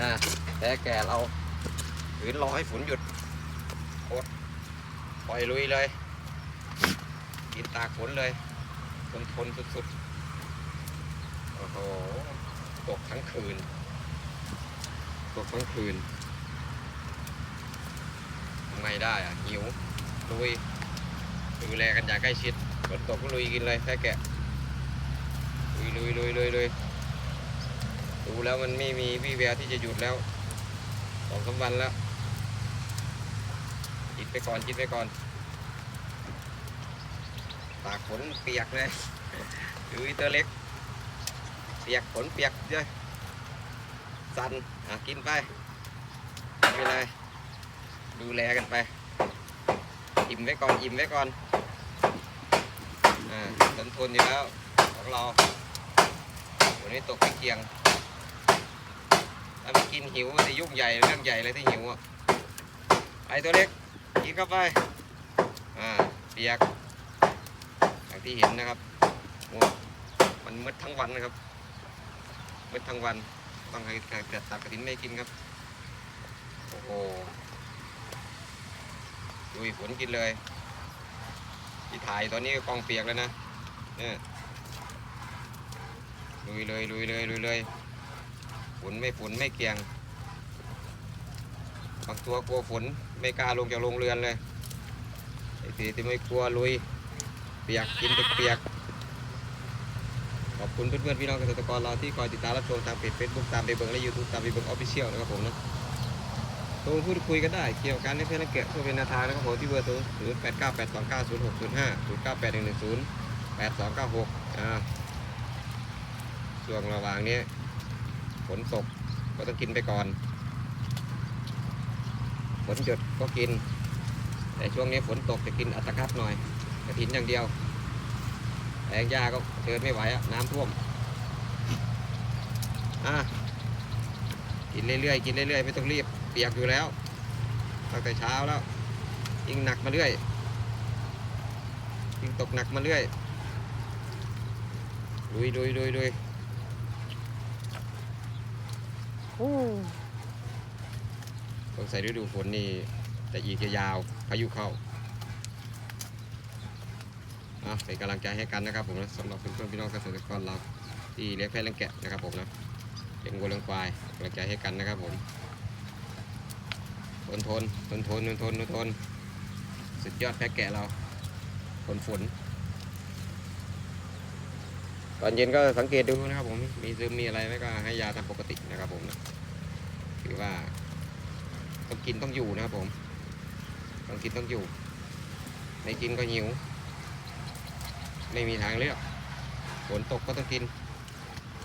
นะแต่แก่เราหืนรอให้ฝนหยุดอดปล่อยลุยเลยกินตากฝนเลยทนทนสุดๆโอ้โหตกทั้งคืน ตกทั้งคืนทำไงได้อะหิวลุยดูแลกันอย่างใกล้ชิดฝนตกก็ลุยกินเลยแค่แกะลุยลุยลุยลุยลุย ดูแล้วมันไม่มีวี่แววที่จะหยุดแล้วสองสามวันแล้วกินไปก่อนกินไปก่อน ตากฝนเปียกเลยดูอีเตอร์เล็ก เปียกฝนเปียกด้วยสันอะกินไปกินไปเลยดูแลกันไป อิ่มไว้ก่อน อิ่มไว้ก่อน อ่าทนทนอยู่แล้วของเราวันนี้ตกไปเกียง กินหิวจะยุ่งใหญ่เรื่องใหญ่เลยที่หิวอะไอตัวเล็กกินเข้าไปอ่าเปียกอย่างที่เห็นนะครับโอ้มันมืดทั้งวันนะครับมืดทั้งวันต้องให้เกิดตัดกระถินไม่กินครับโอ้โหดูฝนกินเลยที่ถ่ายตอนนี้กองเปียกแล้วนะเนี่ยลุยเลยลุยเลยลุยเลย ฝนไม่ฝนไม่เกี่ยง บางตัวกลัวฝนไม่กล้าลงจากโรงเรือนเลยไอ้ทีที่ไม่กลัวลุยเปียกกินต่เปียกขอบคุณเพื่อนๆพี่น้องเกษตรกรเราที่คอยติดตามรับชมทางเพจเฟซบุ๊กตามไปเบิ่งและยูทูบตามไปเบิ่งออฟฟิเชียลนะครับผมนะโทรพูดคุยกันได้เกี่ยวกับการเล่นเพลงเกะเพื่อเป็นนวทางนะครับผมที่เบอร์โทรศูนย์แปดเก้าแปดสองเก้าศูนย์หกศูนย์ห้าศูนย์เก้าแปดหนึ่งหนึ่งศูนย์แปดสองเก้าหกอ่าช่วงระหว่างนี้ ฝนตกก็ต้องกินไปก่อนฝนหยุดก็กิน แต่ช่วงนี้ฝนตกจะกินอัตคัดหน่อยกระถินอย่างเดียวแรงยาก็เดินไม่ไหวอะน้ำท่วมอะกินเรื่อยๆกินเรื่อยๆไม่ต้องรีบเปียกอยู่แล้วตั้งแต่เช้าแล้วยิ่งหนักมาเรื่อยยิ่งตกหนักมาเรื่อยลุยลุยลุยลุย สงสัยฤดูฝนนี่ แต่อีกจะยาวพายุเข้าเป็นกำลังใจให้กันนะครับผมนะสำหรับเพื่อนๆพี่น้องเกษตรกรเราที่เลี้ยงแพะเลี้ยงแกะนะครับผมนะเลี้ยงวัวเลี้ยงควายกำลังใจให้กันนะครับผมทนทนทนทนทนทนทนสุดยอดแพะแกะเราทนฝน ตอนเย็นก็สังเกตดูนะครับผมมีซึมมีอะไรไหมก็ให้ยาตามปกตินะครับผมนะถือว่าต้องกินต้องอยู่นะครับผมต้องกินต้องอยู่ ไม่กินก็หิว ไม่มีทางเลือกฝนตกก็ต้องกิน